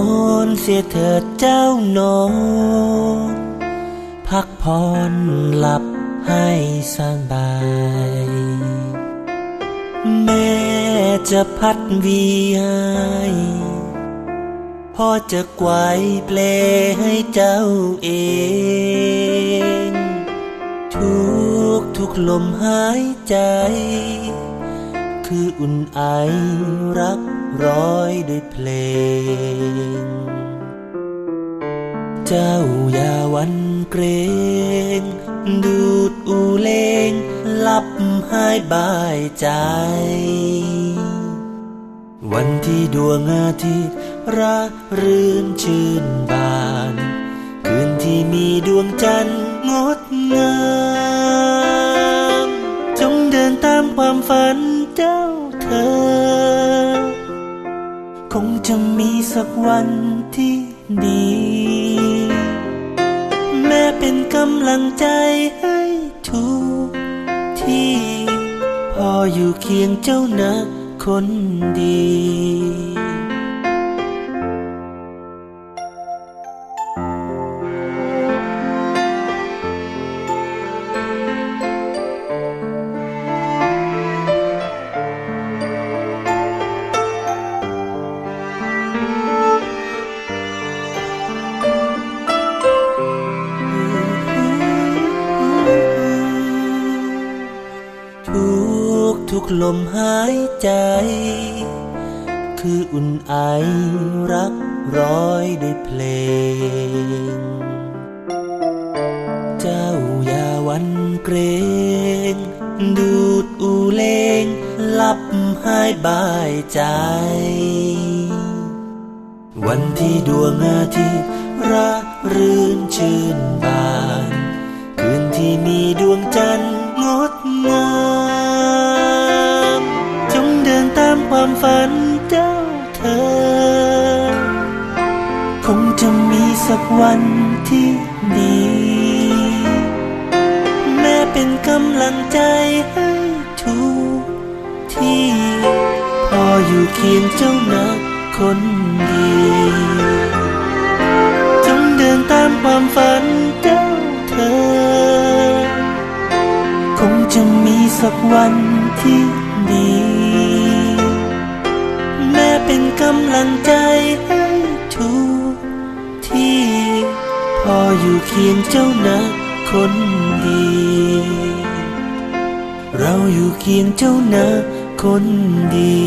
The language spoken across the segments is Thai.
นอนเสียเถิดเจ้านอนพักผ่อนหลับให้สบาย แม่จะพัดวีให้พ่อจะไกวเปลให้เจ้าเอง ทุกทุกลมหายใจ คืออุ่นไอรัก ร้อยด้วยเพลง เจ้าอย่าวันเกรง ดูดอูเลงหลับหายบายใจ วันที่ดวงอาทิตย์ระรื่นชื่นบาน คืนที่มีดวงจันทร์งดงามจงเดินตามความฝันเจ้าเธอ คงจะมีสักวันที่ดี แม่เป็นกำลังใจให้ทุกที่ พออยู่เคียงเจ้านะคนดี ทุกลมหายใจ คืออุ่นไอรักร้อยด้วยเพลง เจ้าอย่าวันเกรงดูดอูเลงหลับหายบายใจ วันที่ดวงอาทิตย์ระรื่นชื่นบาน คืนที่มีดว เจ้าเธอ คงจะมีสักวันที่ดีแม่เป็นกำลังใจให้ทุกที่พออยู่เคียงเจ้านะคนดีจงเดินตามความฝันเจ้าเธอ คงจะมีสักวันที่ ลังใจให้ทุกที่พออยู่เคียงเจ้านะคนดี เราอยู่เคียงเจ้านะคนดี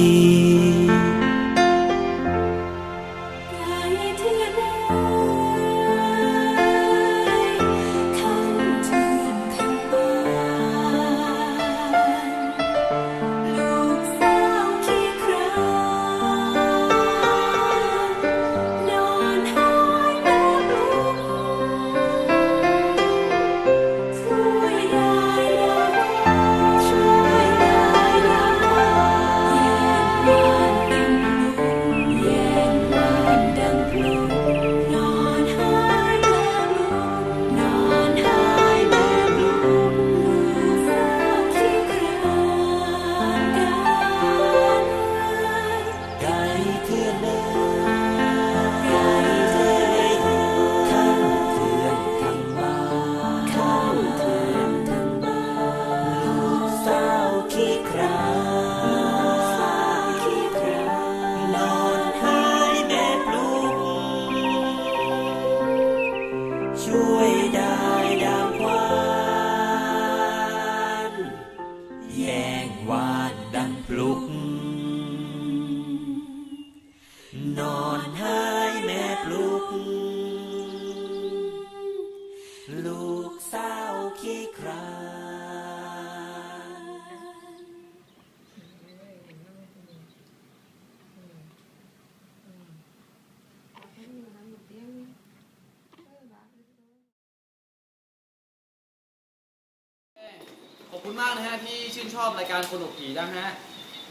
ขอบคุณมากนะฮะที่ชื่นชอบรายการคนอกผีนะฮะ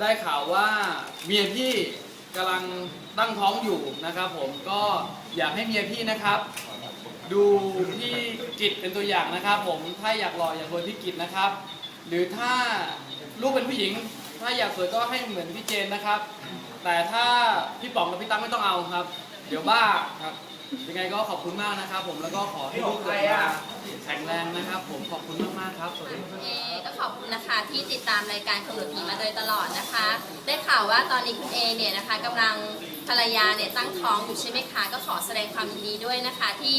ได้ข่าวว่าเมียพี่กำลังตั้งท้องอยู่นะครับ ผมก็อยากให้เมียพี่นะครับ ดูพี่กิจเป็นตัวอย่างนะครับ ผมถ้าอยากหล่ออยากรวยพี่กิจนะครับ หรือถ้าลูกเป็นผู้หญิง ถ้าอยากสวยก็ให้เหมือนพี่เจนนะครับ แต่ถ้าพี่ป๋องกับพี่ตั้งไม่ต้องเอาครับ เดี๋ยวบ้าครับ ยังไงก็ขอบคุณมากนะครับผมแล้วก็ขอให้ลูกเกิดมาแข็งแรงนะครับ ผมขอบคุณมากๆครับสวัสดีครับเอก็ขอบคุณนะคะที่ติดตามรายการขนมผีมาโดยตลอดนะคะ ได้ข่าวว่าตอนนี้คุณเอเนี่ยนะคะกำลังภรรยาเนี่ยตั้งท้องอยู่ใช่ไหมคะ ก็ขอแสดงความยินดีด้วยนะคะที่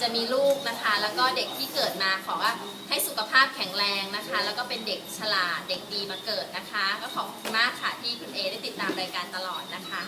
จะมีลูกนะคะ แล้วก็เด็กที่เกิดมาขอว่าให้สุขภาพแข็งแรงนะคะ แล้วก็เป็นเด็กฉลาดเด็กดีมาเกิดนะคะ ก็ขอบคุณมากค่ะที่คุณเอได้ติดตามรายการตลอดนะคะ